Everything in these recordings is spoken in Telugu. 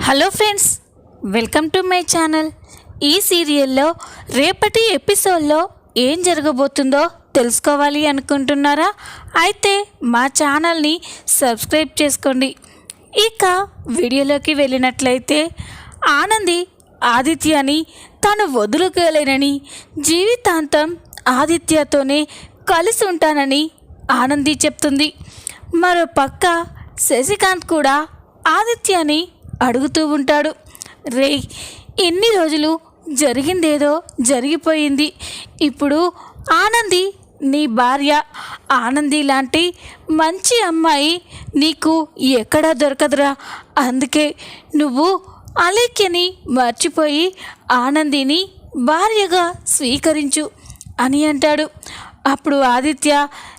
Hello friends welcome to my channel. ఈ సీరియల్లో రేపటి ఎపిసోడ్లో ఏం జరగబోతుందో తెలుసుకోవాలి అనుకుంటున్నారా? అయితే మా ఛానల్ని సబ్స్క్రైబ్ చేసుకోండి. ఇక వీడియోలోకి వెళ్ళినట్లయితే ఆనంది ఆదిత్యని తను వదులుకోలేనని జీవితాంతం ఆదిత్యతోనే కలిసి ఉంటానని ఆనంది చెప్తుంది. మరో పక్క శశికాంత్ కూడా ఆదిత్యని అడుగుతూ ఉంటాడు. రే ఎన్ని రోజులు జరిగిందేదో జరిగిపోయింది. ఇప్పుడు ఆనంది నీ భార్య ఆనంది లాంటి మంచి అమ్మాయి నీకు ఎక్కడా దొరకదురా. అందుకే నువ్వు అలేఖ్యని మర్చిపోయి ఆనందిని భార్యగా స్వీకరించు అని అంటాడు. అప్పుడు ఆదిత్య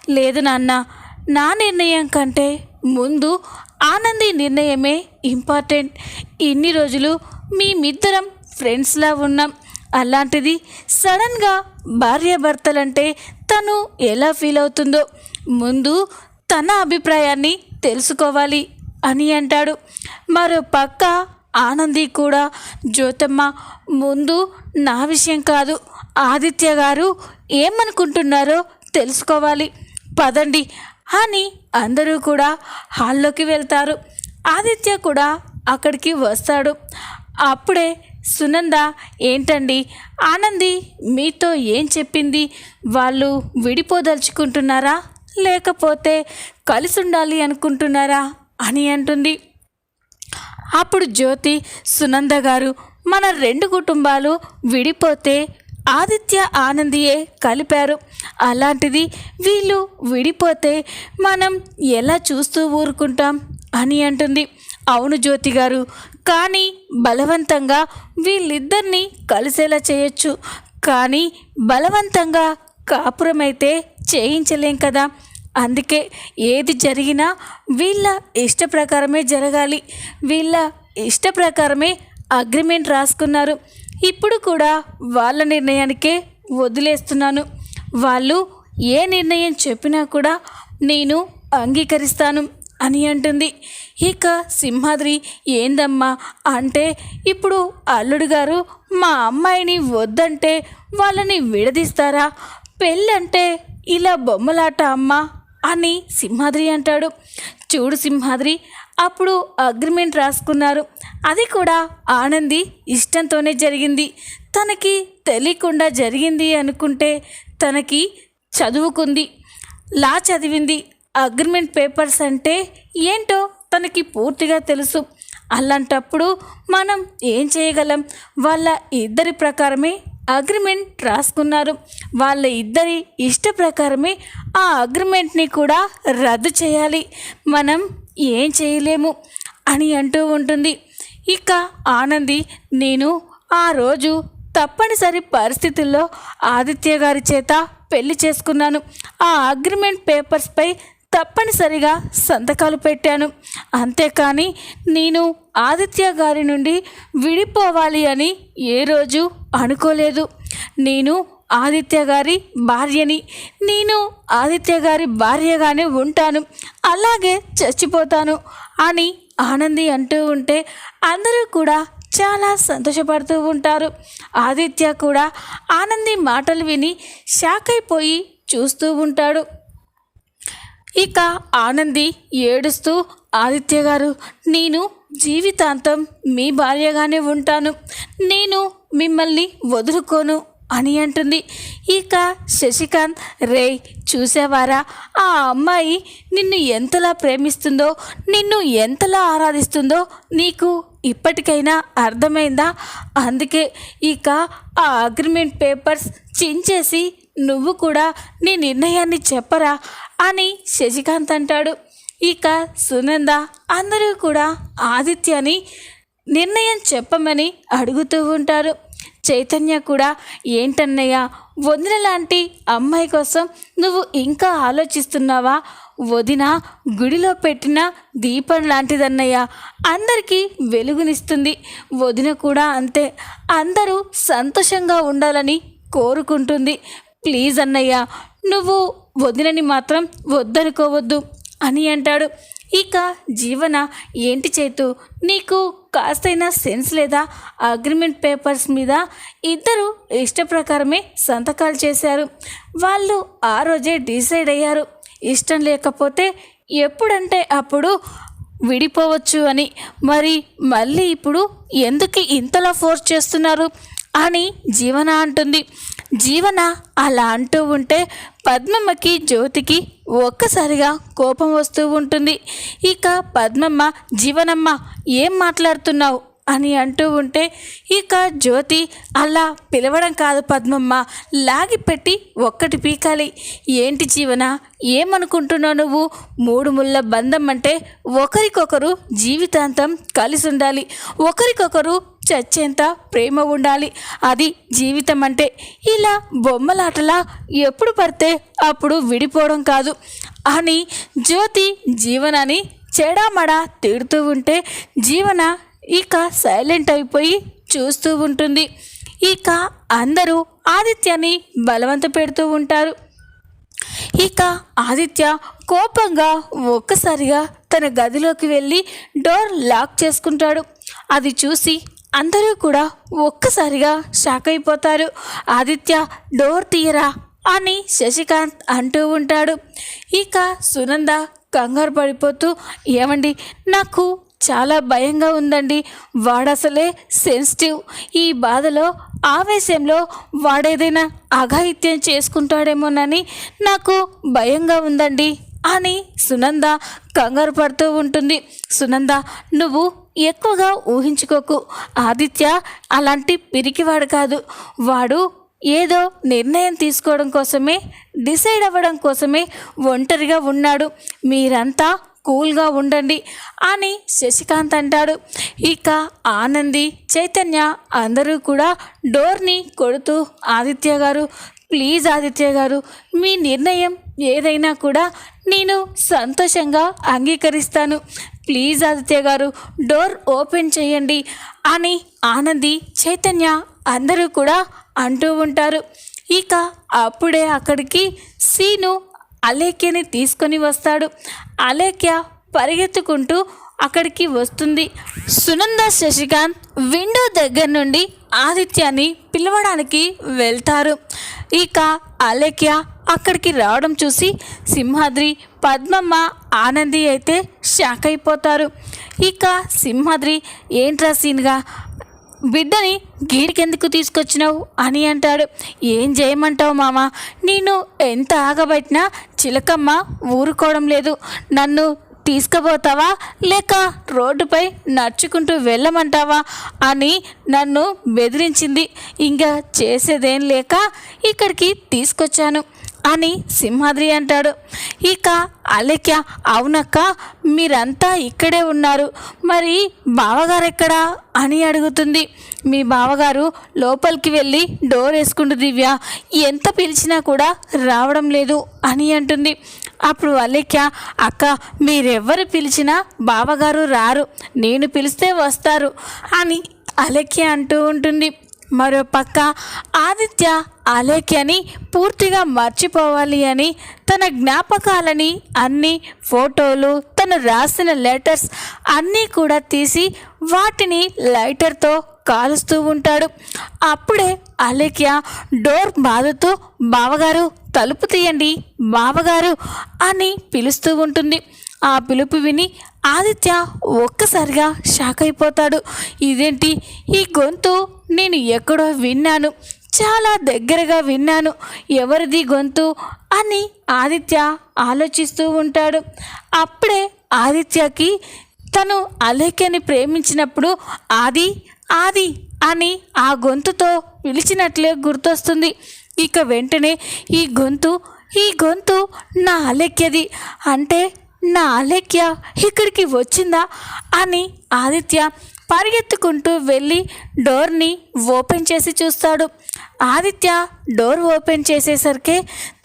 లేదు నాన్న నా నిర్ణయం కంటే ముందు ఆనంది నిర్ణయమే ఇంపార్టెంట్. ఇన్ని రోజులు మేమిద్దరం ఫ్రెండ్స్లా ఉన్నాం. అలాంటిది సడన్గా భార్యాభర్తలంటే తను ఎలా ఫీల్ అవుతుందో ముందు తన అభిప్రాయాన్ని తెలుసుకోవాలి అని అంటాడు. మరో పక్క ఆనంది కూడా జ్యోతమ్మ ముందు నా విషయం కాదు. ఆదిత్య గారు ఏమనుకుంటున్నారో తెలుసుకోవాలి. పదండి అని అందరూ కూడా హాల్లోకి వెళ్తారు. ఆదిత్య కూడా అక్కడికి వస్తాడు. అప్పుడే సునంద ఏంటండి? ఆనంది మీతో ఏం చెప్పింది? వాళ్ళు విడిపోదలుచుకుంటున్నారా? లేకపోతే కలిసి ఉండాలి అనుకుంటున్నారా? అని అంటుంది. అప్పుడు జ్యోతి సునంద గారు మన రెండు కుటుంబాలు విడిపోతే ఆదిత్య ఆనందియే కలిపారు. అలాంటిది వీళ్ళు విడిపోతే మనం ఎలా చూస్తూ ఊరుకుంటాం? అని అంటుంది. అవును జ్యోతి గారు కానీ బలవంతంగా వీళ్ళిద్దరినీ కలిసేలా చేయొచ్చు. కానీ బలవంతంగా కాపురమైతే చేయించలేం కదా. అందుకే ఏది జరిగినా వీళ్ళ ఇష్ట ప్రకారమే జరగాలి. వీళ్ళ ఇష్ట ప్రకారమే అగ్రిమెంట్ రాసుకున్నారు. ఇప్పుడు కూడా వాళ్ళ నిర్ణయానికే వదిలేస్తున్నాను. వాళ్ళు ఏ నిర్ణయం చెప్పినా కూడా నేను అంగీకరిస్తాను అని అంటుంది. ఇక సింహాద్రి ఏందమ్మా అంటే ఇప్పుడు అల్లుడు గారు మా అమ్మాయిని వద్దంటే వాళ్ళని విడదీస్తారా? పెళ్ళంటే ఇలా బొమ్మలాట అమ్మా అని సింహాద్రి అంటాడు. చూడు సింహాద్రి అప్పుడు అగ్రిమెంట్ రాసుకున్నారు. అది కూడా ఆనంది ఇష్టంతోనే జరిగింది. తనకి తెలియకుండా జరిగింది అనుకుంటే తనకి చదువుకుంది. లా చదివింది. అగ్రిమెంట్ పేపర్స్ అంటే ఏంటో తనకి పూర్తిగా తెలుసు. అలాంటప్పుడు మనం ఏం చేయగలం? వాళ్ళ ఇద్దరి ప్రకారమే అగ్రిమెంట్ రాసుకున్నారు. వాళ్ళ ఇద్దరి ఇష్ట ప్రకారమే ఆ అగ్రిమెంట్ని కూడా రద్దు చేయాలి. మనం ఏం చేయలేము అని అంటూ ఉంటుంది. ఇక ఆనంది నేను ఆ రోజు తప్పనిసరి పరిస్థితుల్లో ఆదిత్య గారి చేత పెళ్ళి చేసుకున్నాను. ఆ అగ్రిమెంట్ పేపర్స్పై తప్పనిసరిగా సంతకాలు పెట్టాను. అంతేకాని నేను ఆదిత్య గారి నుండి విడిపోవాలి అని ఏ రోజు అనుకోలేదు. నేను ఆదిత్య గారి భార్యని. నేను ఆదిత్య గారి భార్యగానే ఉంటాను. అలాగే చచ్చిపోతాను అని ఆనంది అంటూ ఉంటే అందరూ కూడా చాలా సంతోషపడుతూ ఉంటారు. ఆదిత్య కూడా ఆనంది మాటలు విని షాక్ అయిపోయి చూస్తూ ఉంటాడు. ఇక ఆనంది ఏడుస్తూ ఆదిత్య గారు నేను జీవితాంతం మీ భార్యగానే ఉంటాను. నేను మిమ్మల్ని వదులుకోను. అని అంటుంది. ఇక శశికాంత్ రే చూసావారా? ఆ అమ్మాయి నిన్ను ఎంతలా ప్రేమిస్తుందో నిన్ను ఎంతలా ఆరాధిస్తుందో నీకు ఇప్పటికైనా అర్థమైందా? అందుకే ఇక ఆ అగ్రిమెంట్ పేపర్స్ చించేసి నువ్వు కూడా నీ నిర్ణయాన్ని చెప్పరా? అని శశికాంత్ అంటాడు. ఇక సునంద అందరూ కూడా ఆదిత్యని నిర్ణయం చెప్పమని అడుగుతూ ఉంటారు. చైతన్య కూడా ఏంటన్నయ్య వదిన లాంటి అమ్మాయి కోసం నువ్వు ఇంకా ఆలోచిస్తున్నావా? వదిన గుడిలో పెట్టిన దీపం లాంటిదన్నయ్య అందరికీ వెలుగునిస్తుంది. వదిన కూడా అంతే. అందరూ సంతోషంగా ఉండాలని కోరుకుంటుంది. ప్లీజ్ అన్నయ్య నువ్వు వదినని మాత్రం వద్దనుకోవద్దు అని అంటాడు. ఇక జీవన ఏంటి చేతు? నీకు కాస్తైనా సెన్స్ లేదా? అగ్రిమెంట్ పేపర్స్ మీద ఇద్దరు ఇష్ట ప్రకారమే సంతకాలు చేశారు. వాళ్ళు ఆ రోజే డిసైడ్ అయ్యారు. ఇష్టం లేకపోతే ఎప్పుడంటే అప్పుడు విడిపోవచ్చు అని. మరి మళ్ళీ ఇప్పుడు ఎందుకు ఇంతలా ఫోర్స్ చేస్తున్నారు? అని జీవన అంటుంది. జీవన అలా అంటూ ఉంటే పద్మమ్మకి జ్యోతికి ఒక్కసారిగా కోపం వస్తూ ఉంటుంది. ఇక పద్మమ్మ జీవనమ్మ ఏం మాట్లాడుతున్నావు? అని అంటూ ఉంటే ఇక జ్యోతి అలా పిలవడం కాదు పద్మమ్మ లాగి పెట్టి ఒక్కటి పీకాలి. ఏంటి జీవన ఏమనుకుంటున్నావు నువ్వు? మూడు ముళ్ళ బంధం అంటే ఒకరికొకరు జీవితాంతం కలిసి ఉండాలి. ఒకరికొకరు చచ్చేంత ప్రేమ ఉండాలి. అది జీవితం అంటే ఇలా బొమ్మలాటలా ఎప్పుడు పడితే అప్పుడు విడిపోవడం కాదు. అని జ్యోతి జీవనాన్ని చెడామడా తిడుతూ ఉంటే జీవన ఇక సైలెంట్ అయిపోయి చూస్తూ ఉంటుంది. ఇక అందరూ ఆదిత్యని బలవంత పెడుతూ ఉంటారు. ఇక ఆదిత్య కోపంగా ఒక్కసారిగా తన గదిలోకి వెళ్ళి డోర్ లాక్ చేసుకుంటాడు. అది చూసి అందరూ కూడా ఒక్కసారిగా షాక్ అయిపోతారు. ఆదిత్య డోర్ తీయరా అని శశికాంత్ అంటూ ఉంటాడు. ఇక సునంద కంగారు పడిపోతూ ఏమండి నాకు చాలా భయంగా ఉందండి. వాడసలే సెన్సిటివ్. ఈ బాధలో ఆవేశంలో వాడేదైనా అఘాయిత్యం చేసుకుంటాడేమోనని నాకు భయంగా ఉందండి అని సునంద కంగారు పడుతూ ఉంటుంది. సునంద నువ్వు ఎక్కువగా ఊహించుకోకు. ఆదిత్య అలాంటి పిరికివాడు కాదు. వాడు ఏదో నిర్ణయం తీసుకోవడం కోసమే డిసైడ్ అవ్వడం కోసమే ఒంటరిగా ఉన్నాడు. మీరంతా కూల్గా ఉండండి అని శశికాంత్ అంటాడు. ఇక ఆనంది చైతన్య అందరూ కూడా డోర్ని కొడుతూ ఆదిత్య గారు ప్లీజ్ ఆదిత్య గారు మీ నిర్ణయం ఏదైనా కూడా నేను సంతోషంగా అంగీకరిస్తాను. ప్లీజ్ ఆదిత్య గారు డోర్ ఓపెన్ చేయండి అని ఆనంది చైతన్య అందరూ కూడా అంటూ ఉంటారు. ఇక అప్పుడే అక్కడికి సీను అలేఖ్యని తీసుకొని వస్తాడు. అలేఖ్య పరిగెత్తుకుంటూ అక్కడికి వస్తుంది. సునంద శశికాంత్ విండో దగ్గర నుండి ఆదిత్యాన్ని పిలవడానికి వెళ్తారు. ఇక అలేఖ్య అక్కడికి రావడం చూసి సింహాద్రి పద్మమ్మ ఆనంది అయితే షాక్ అయిపోతారు. ఇక సింహాద్రి ఏంట్రా సీన్గా? బిడ్డని గీడికెందుకు తీసుకొచ్చినావు? అని అంటాడు. ఏం చేయమంటావు మామ? నేను ఎంత ఆగబట్టినా చిలకమ్మ ఊరుకోవడం లేదు. నన్ను తీసుకుపోతావా? లేక రోడ్డుపై నడుచుకుంటూ వెళ్ళమంటావా? అని నన్ను బెదిరించింది. ఇంకా చేసేదేం లేక ఇక్కడికి తీసుకొచ్చాను. అని సింహాద్రి అంటాడు. ఇక అలెక్య అవునక్క మీరంతా ఇక్కడే ఉన్నారు. మరి బావగారు ఎక్కడా అని అడుగుతుంది. మీ బావగారు లోపలికి వెళ్ళి డోర్ వేసుకుంటు దివ్య ఎంత పిలిచినా కూడా రావడం లేదు అని అంటుంది. అప్పుడు అలెక్య అక్క మీరెవ్వరు పిలిచినా బావగారు రారు. నేను పిలిస్తే వస్తారు అని అలెక్య అంటూ ఉంటుంది. మరో పక్క ఆదిత్య అలేఖ్యని పూర్తిగా మర్చిపోవాలి అని తన జ్ఞాపకాలని అన్ని ఫోటోలు తను రాసిన లెటర్స్ అన్నీ కూడా తీసి వాటిని లైటర్తో కాలుస్తూ ఉంటాడు. అప్పుడే అలేఖ్య డోర్ బాదుతూ బావగారు తలుపు తీయండి బావగారు అని పిలుస్తూ ఉంటుంది. ఆ పిలుపు విని ఆదిత్య ఒక్కసారిగా షాక్ అయిపోతాడు. ఇదేంటి? ఈ గొంతు నేను ఎక్కడో విన్నాను. చాలా దగ్గరగా విన్నాను. ఎవరిది గొంతు? అని ఆదిత్య ఆలోచిస్తూ ఉంటాడు. అప్పుడే ఆదిత్యకి తను అలేఖ్యని ప్రేమించినప్పుడు ఆది ఆది అని ఆ గొంతుతో పిలిచినట్లే గుర్తొస్తుంది. ఇక వెంటనే ఈ గొంతు ఈ గొంతు నా అలెక్యది అంటే నా అలెక్య ఇక్కడికి వచ్చిందా? అని ఆదిత్య పరిగెత్తుకుంటూ వెళ్ళి డోర్ని ఓపెన్ చేసి చూస్తాడు. ఆదిత్య డోర్ ఓపెన్ చేసేసరికి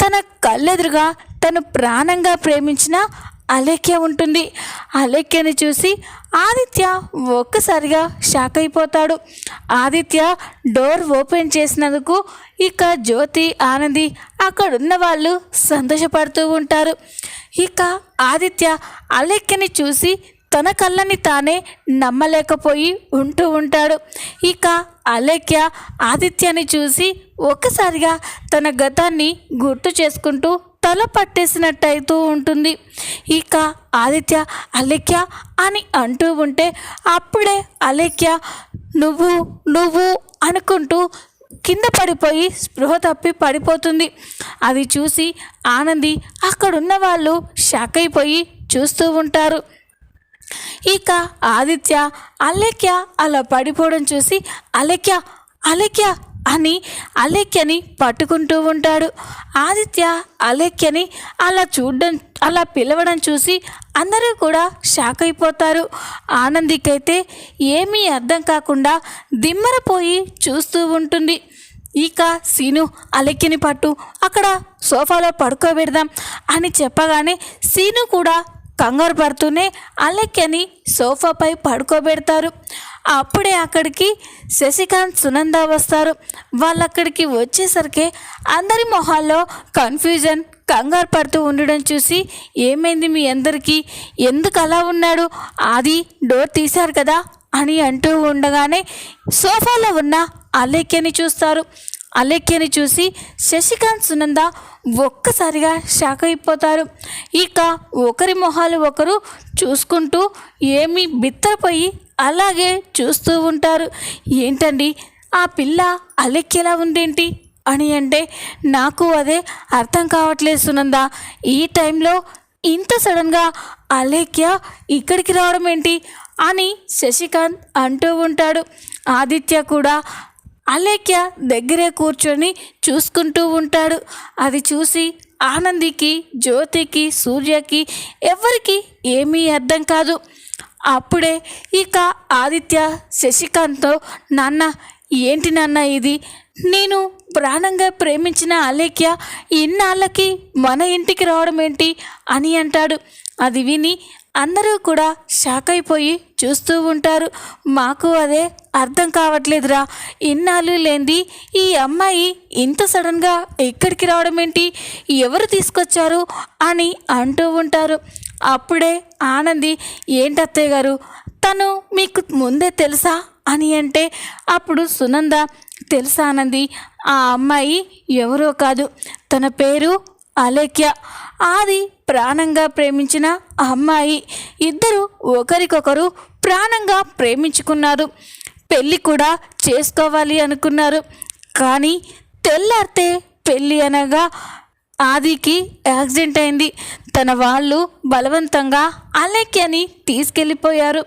తన కళ్ళెదురుగా తను ప్రాణంగా ప్రేమించిన అలేఖ్య ఉంటుంది. అలేఖ్యని చూసి ఆదిత్య ఒక్కసారిగా షాక్ అయిపోతాడు. ఆదిత్య డోర్ ఓపెన్ చేసినందుకు ఇక జ్యోతి ఆనంది అక్కడున్న వాళ్ళు సంతోషపడుతూ ఉంటారు. ఇక ఆదిత్య అలేఖ్యని చూసి తన కళ్ళని తానే నమ్మలేకపోయి ఉంటూ ఉంటాడు. ఇక అలేఖ్య ఆదిత్యని చూసి ఒక్కసారిగా తన గతాన్ని గుర్తు చేసుకుంటూ తల పట్టేసినట్టయితూ ఉంటుంది. ఇక ఆదిత్య అలేఖ్య అని అంటూ ఉంటే అప్పుడే అలేఖ్య నువ్వు నువ్వు అనుకుంటూ కింద పడిపోయి స్పృహ తప్పి పడిపోతుంది. అది చూసి ఆనంది అక్కడున్న వాళ్ళు షాక్ అయిపోయి చూస్తూ ఉంటారు. ఇక ఆదిత్య అలేఖ్య అలా పడిపోవడం చూసి అలేఖ్య అలేఖ్య అని అలేఖ్యని పట్టుకుంటూ ఉంటాడు. ఆదిత్య అలేఖ్యని అలా చూడడం అలా పిలవడం చూసి అందరూ కూడా షాక్ అయిపోతారు. ఆనందికైతే ఏమీ అర్థం కాకుండా దిమ్మరపోయి చూస్తూ ఉంటుంది. ఇక సీను అలెక్కిని పట్టు అక్కడ సోఫాలో పడుకోబెడదాం అని చెప్పగానే సీను కూడా కంగారు పడుతూనే అలెక్కని సోఫాపై పడుకోబెడతారు. అప్పుడే అక్కడికి శశికాంత్ సునంద వస్తారు. వాళ్ళు అక్కడికి వచ్చేసరికి అందరి మొహాల్లో కన్ఫ్యూజన్ కంగారు పడుతూ ఉండడం చూసి ఏమైంది మీ అందరికీ? ఎందుకు అలా ఉన్నాడు? అది డోర్ తీశారు కదా అని అంటూ ఉండగానే సోఫాలో ఉన్న అలెక్కని చూస్తారు. అలేఖ్యని చూసి శశికాంత్ సునంద ఒక్కసారిగా షాక్ అయిపోతారు. ఇక ఒకరి మొహాలు ఒకరు చూసుకుంటూ ఏమీ బిత్తరపోయి అలాగే చూస్తూ ఉంటారు. ఏంటండి ఆ పిల్ల అలెక్కేలా ఉందేంటి? అని అంటే నాకు అదే అర్థం కావట్లేదు సునంద. ఈ టైంలో ఇంత సడన్గా అలేఖ్య ఇక్కడికి రావడం ఏంటి? అని శశికాంత్ అంటూ ఉంటాడు. ఆదిత్య కూడా అలేఖ్య దగ్గరే కూర్చొని చూసుకుంటూ ఉంటాడు. అది చూసి ఆనందికి జ్యోతికి సూర్యకి ఎవరికి ఏమీ అర్థం కాదు. అప్పుడే ఇక ఆదిత్య శశికాంత్తో నాన్న ఏంటి నాన్న ఇది? నేను ప్రాణంగా ప్రేమించిన అలేఖ్య ఇన్నాళ్ళకి మన ఇంటికి రావడం ఏంటి అని అంటాడు. అది విని అందరూ కూడా షాక్ అయిపోయి చూస్తూ ఉంటారు. మాకు అదే అర్థం కావట్లేదురా. ఇన్నాళ్ళు లేంది ఈ అమ్మాయి ఇంత సడన్గా ఎక్కడికి రావడం ఏంటి? ఎవరు తీసుకొచ్చారు? అని అంటూ ఉంటారు. అప్పుడే ఆనంది ఏంటత్తయ్య గారు? తను మీకు ముందే తెలుసా? అని అంటే అప్పుడు సునంద తెలుసా ఆనంది ఆ అమ్మాయి ఎవరో కాదు. తన పేరు అలేఖ్య. ఆది ప్రాణంగా ప్రేమించిన అమ్మాయి. ఇద్దరు ఒకరికొకరు ప్రాణంగా ప్రేమించుకున్నారు. పెళ్ళి కూడా చేసుకోవాలి అనుకున్నారు. కానీ తెల్లారితే పెళ్ళి అనగా ఆదికి యాక్సిడెంట్ అయింది. తన వాళ్ళు బలవంతంగా అలేఖ్యని తీసుకెళ్ళిపోయారు.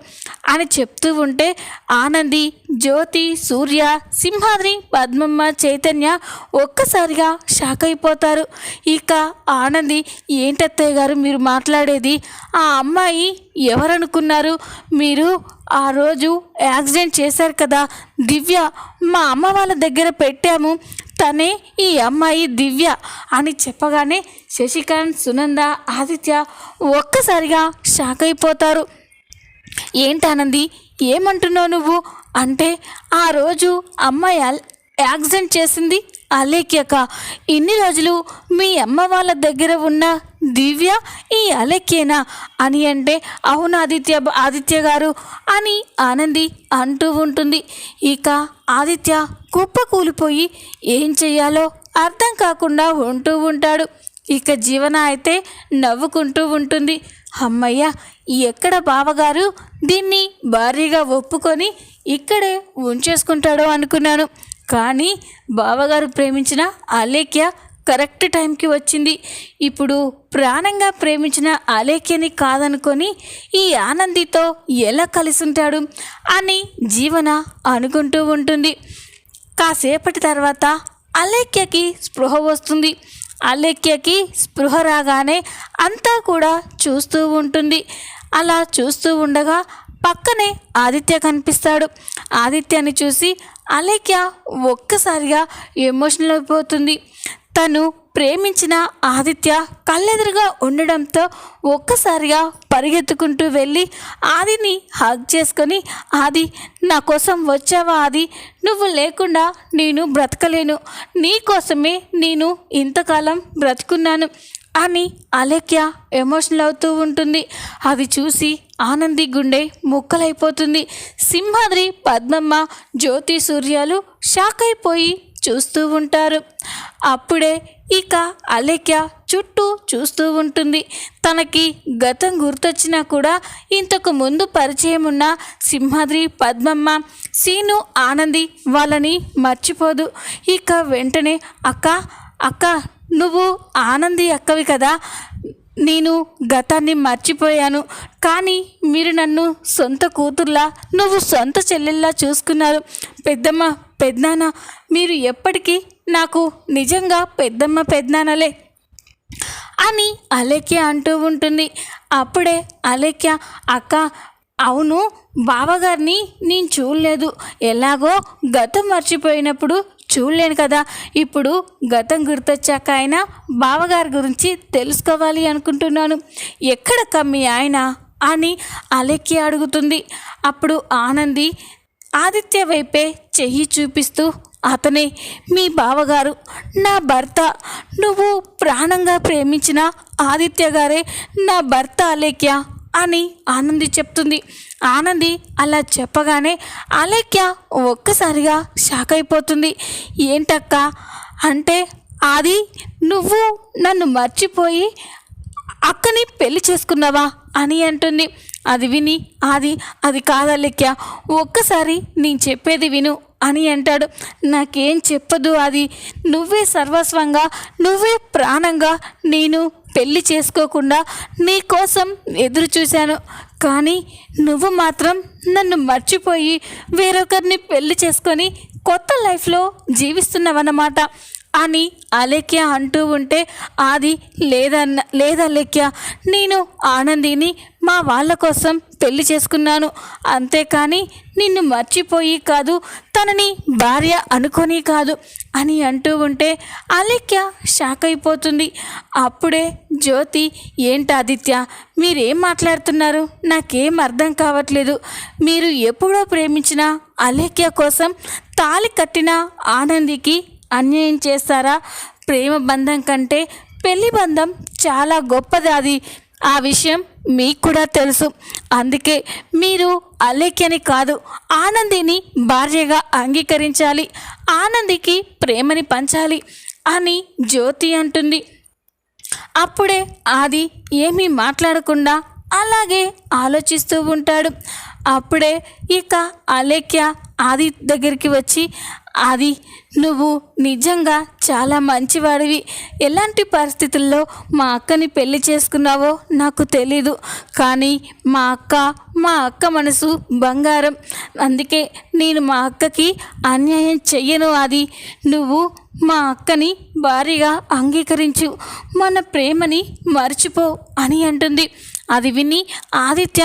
అని చెప్తూ ఉంటే ఆనంది జ్యోతి సూర్య సింహాద్రి పద్మమ్మ చైతన్య ఒక్కసారిగా షాక్ అయిపోతారు. ఇక ఆనంది ఏంటత్తయ్య గారు మీరు మాట్లాడేది? ఆ అమ్మాయి ఎవరనుకున్నారు? మీరు ఆ రోజు యాక్సిడెంట్ చేశారు కదా దివ్య మా అమ్మ వాళ్ళ దగ్గర పెట్టాము. తనే ఈ అమ్మాయి దివ్య అని చెప్పగానే శశికాంత్ సునంద ఆదిత్య ఒక్కసారిగా షాక్ అయిపోతారు. ఏంటానంది ఏమంటున్నావు నువ్వు? అంటే ఆ రోజు అమ్మాయి యాక్సిడెంట్ చేసింది అలేఖ్యక ఇన్ని రోజులు మీ అమ్మ వాళ్ళ దగ్గర ఉన్న దివ్య ఈ అలెక్కేనా? అని అంటే అవును ఆదిత్య ఆదిత్య గారు అని ఆనంది అంటూ ఉంటుంది. ఇక ఆదిత్య కుప్ప కూలిపోయి ఏం చెయ్యాలో అర్థం కాకుండా ఉంటూ ఉంటాడు. ఇక జీవన అయితే నవ్వుకుంటూ ఉంటుంది. అమ్మయ్య ఎక్కడ బావగారు? దీన్ని భారీగా ఒప్పుకొని ఇక్కడే ఉంచేసుకుంటాడో అనుకున్నాను. కానీ బావగారు ప్రేమించిన అలేఖ్య కరెక్ట్ టైంకి వచ్చింది. ఇప్పుడు ప్రాణంగా ప్రేమించిన అలేఖ్యని కాదనుకొని ఈ ఆనందితో ఎలా కలిసి ఉంటాడు అని జీవన అనుకుంటూ ఉంటుంది. కాసేపటి తర్వాత అలేఖ్యకి స్పృహ వస్తుంది. అలేఖ్యకి స్పృహ రాగానే అంతా కూడా చూస్తూ ఉంటుంది. అలా చూస్తూ ఉండగా పక్కనే ఆదిత్య కనిపిస్తాడు. ఆదిత్యని చూసి అలేఖ్య ఒక్కసారిగా ఎమోషనల్ అయిపోతుంది. తను ప్రేమించిన ఆదిత్య కళ్ళెదురుగా ఉండడంతో ఒక్కసారిగా పరిగెత్తుకుంటూ వెళ్ళి ఆదిని హగ్ చేసుకొని ఆది నా కోసం వచ్చావా ఆది? నువ్వు లేకుండా నేను బ్రతకలేను. నీ కోసమే నేను ఇంతకాలం బ్రతుకున్నాను అని అలేఖ్య ఎమోషనల్ అవుతూ ఉంటుంది. అది చూసి ఆనంది గుండె ముక్కలైపోతుంది. సింహాద్రి పద్మమ్మ జ్యోతి సూర్యాలు షాక్ అయిపోయి చూస్తూ ఉంటారు. అప్పుడే ఇక అలేఖ్య చుట్టూ చూస్తూ ఉంటుంది. తనకి గతం గుర్తొచ్చినా కూడా ఇంతకు ముందు పరిచయం ఉన్న సింహాద్రి పద్మమ్మ సీను ఆనంది వాళ్ళని మర్చిపోదు. ఇక వెంటనే అక్క అక్క నువ్వు ఆనంది అక్కవి కదా. నేను గతాన్ని మర్చిపోయాను. కానీ మీరు నన్ను సొంత కూతుర్లా నువ్వు సొంత చెల్లెల్లా చూసుకున్నారు. పెద్దమ్మ పెద్దనాన్న మీరు ఎప్పటికీ నాకు నిజంగా పెద్దమ్మ పెద్దనాన్నలే అని అలేఖ్య అంటూ ఉంటుంది. అప్పుడే అలేఖ్య అక్క అవును బావగారిని నేను చూడలేదు. ఎలాగో గతం మర్చిపోయినప్పుడు చూడలేను కదా. ఇప్పుడు గతం గుర్తొచ్చాక ఆయన బావగారి గురించి తెలుసుకోవాలి అనుకుంటున్నాను. ఎక్కడ కమ్మి ఆయన? అని అలెక్కి అడుగుతుంది. అప్పుడు ఆనంది ఆదిత్య వైపే చెయ్యి చూపిస్తూ అతనే మీ బావగారు నా భర్త నువ్వు ప్రాణంగా ప్రేమించిన ఆదిత్య గారే నా భర్త అలేఖ్య అని ఆనంది చెప్తుంది. ఆనంది అలా చెప్పగానే అలేఖ్య ఒక్కసారిగా షాక్ అయిపోతుంది. ఏంటక్క? అంటే అది నువ్వు నన్ను మర్చిపోయి అక్కని పెళ్ళి చేసుకున్నావా? అని అంటుంది. అది విని అది అది కాదలెక్య ఒక్కసారి నేను చెప్పేది విను. అని అంటాడు. నాకేం చెప్పదు అది. నువ్వే సర్వస్వంగా నువ్వే ప్రాణంగా నేను పెళ్ళి చేసుకోకుండా నీ కోసం ఎదురు చూశాను. కానీ నువ్వు మాత్రం నన్ను మర్చిపోయి వేరొకరిని పెళ్ళి చేసుకొని కొత్త లైఫ్లో జీవిస్తున్నావన్నమాట. అని అలేఖ్య అంటూ ఉంటే ఆది లేదన్న లేదలేఖ్య నేను ఆనందిని మా వాళ్ళ కోసం పెళ్ళి చేసుకున్నాను. అంతేకాని నిన్ను మర్చిపోయి కాదు తనని భార్య అనుకొని కాదు అని అంటూ ఉంటే అలేఖ్య షాక్ అయిపోతుంది. అప్పుడే జ్యోతి ఏంటి ఆదిత్య మీరేం మాట్లాడుతున్నారు? నాకేం అర్థం కావట్లేదు. మీరు ఎప్పుడో ప్రేమించిన అలేఖ్య కోసం తాలి కట్టిన ఆనందికి అన్యాయం చేస్తారా? ప్రేమ బంధం కంటే పెళ్ళి బంధం చాలా గొప్పది అది. ఆ విషయం మీకు కూడా తెలుసు. అందుకే మీరు అలేఖ్యని కాదు ఆనందిని భార్యగా అంగీకరించాలి ఆనందికి ప్రేమని పంచాలి అని జ్యోతి అంటుంది. అప్పుడే ఆది ఏమీ మాట్లాడకుండా అలాగే ఆలోచిస్తూ ఉంటాడు. అప్పుడే ఇక అలేఖ్య ఆది దగ్గరికి వచ్చి అది నువ్వు నిజంగా చాలా మంచివాడివి. ఎలాంటి పరిస్థితుల్లో మా అక్కని పెళ్ళి చేసుకున్నావో నాకు తెలీదు. కానీ మా అక్క మా అక్క మనసు బంగారం. అందుకే నేను మా అక్కకి అన్యాయం చెయ్యను అది నువ్వు మా అక్కని భారీగా అంగీకరించు. మన ప్రేమని మర్చిపో అని అంటుంది. అది విని ఆదిత్య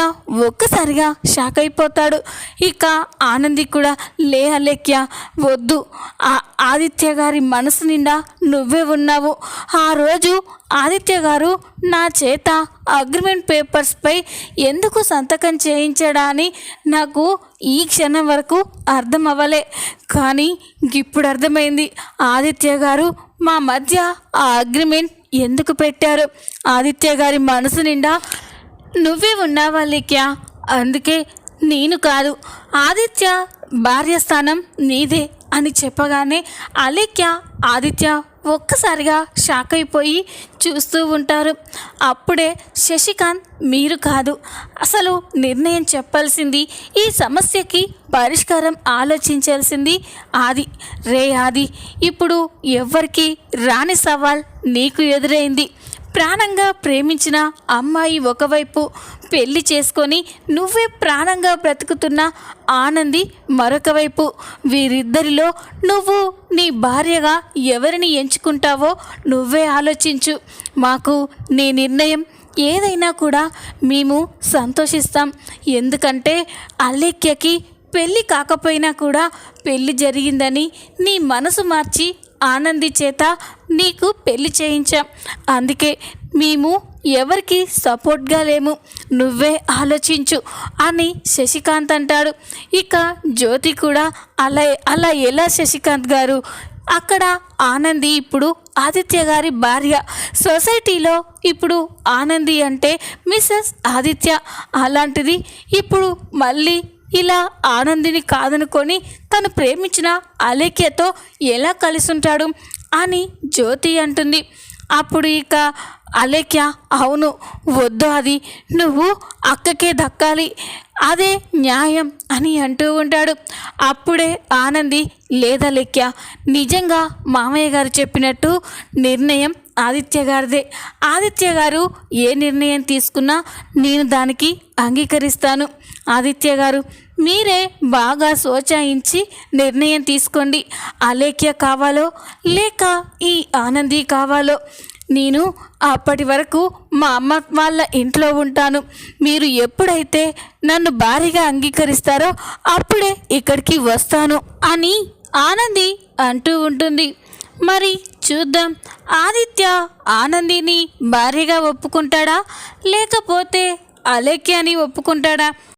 ఒక్కసారిగా షాక్ అయిపోతాడు. ఇక ఆనంది కూడా లే అలేఖ్య వద్దు. ఆ ఆదిత్య గారి మనసు నిండా నువ్వే ఉన్నావు. ఆ రోజు ఆదిత్య గారు నా చేత అగ్రిమెంట్ పేపర్స్పై ఎందుకు సంతకం చేయించడా అని నాకు ఈ క్షణం వరకు అర్థం అవ్వలే. కానీ ఇప్పుడు అర్థమైంది. ఆదిత్య గారు మా మధ్య ఆ అగ్రిమెంట్ ఎందుకు పెట్టారు? ఆదిత్య గారి మనసు నిండా నువ్వే ఉన్నావా లేక్యా? అందుకే నేను కాదు. ఆదిత్య భార్య స్థానం నీదే అని చెప్పగానే అలేఖ్య ఆదిత్య ఒక్కసారిగా షాక్ అయిపోయి చూస్తూ ఉంటారు. అప్పుడే శశికాంత్ మీరు కాదు. అసలు నిర్ణయం చెప్పాల్సింది ఈ సమస్యకి పరిష్కారం ఆలోచించాల్సింది ఆది. రే ఆది ఇప్పుడు ఎవ్వరికి రాని సవాల్ నీకు ఎదురైంది. ప్రాణంగా ప్రేమించిన అమ్మాయి ఒకవైపు పెళ్ళి చేసుకొని నువ్వే ప్రాణంగా బ్రతుకుతున్న ఆనంది మరొక వైపు. వీరిద్దరిలో నువ్వు నీ భార్యగా ఎవరిని ఎంచుకుంటావో నువ్వే ఆలోచించు. మాకు నీ నిర్ణయం ఏదైనా కూడా మేము సంతోషిస్తాం. ఎందుకంటే అలేఖ్యకి పెళ్ళి కాకపోయినా కూడా పెళ్ళి జరిగిందని నీ మనసు మార్చి ఆనంది చేత నీకు పెళ్ళి చేయించాం. అందుకే మేము ఎవరికి సపోర్ట్గా లేము. నువ్వే ఆలోచించు అని శశికాంత్ అంటాడు. ఇక జ్యోతి కూడా అలా అలా ఎలా శశికాంత్ గారు? అక్కడ ఆనంది ఇప్పుడు ఆదిత్య గారి భార్య. సొసైటీలో ఇప్పుడు ఆనంది అంటే మిస్సెస్ ఆదిత్య. అలాంటిది ఇప్పుడు మళ్ళీ ఇలా ఆనందిని కాదనుకొని తను ప్రేమించిన అలేఖ్యతో ఎలా కలిసి ఉంటాడు అని జ్యోతి అంటుంది. అప్పుడు ఇక అలేఖ్య అవును వద్దు అది నువ్వు అక్కకే దక్కాలి అదే న్యాయం అని అంటూ ఉంటాడు. అప్పుడే ఆనంది లేదలేఖ్య నిజంగా మామయ్య గారు చెప్పినట్టు నిర్ణయం ఆదిత్య గారిదే. ఆదిత్య గారు ఏ నిర్ణయం తీసుకున్నా నేను దానికి అంగీకరిస్తాను. ఆదిత్య గారు మీరే బాగా సోచాయించి నిర్ణయం తీసుకోండి. అలేఖ్య కావాలో లేక ఈ ఆనంది కావాలో? నేను అప్పటి వరకు మా అమ్మ వాళ్ళ ఇంట్లో ఉంటాను. మీరు ఎప్పుడైతే నన్ను భారీగా అంగీకరిస్తారో అప్పుడే ఇక్కడికి వస్తాను అని ఆనంది అంటూ ఉంటుంది. మరి చూద్దాం. ఆదిత్య ఆనందిని భారీగా ఒప్పుకుంటాడా? లేకపోతే అలేఖ్యని ఒప్పుకుంటాడా?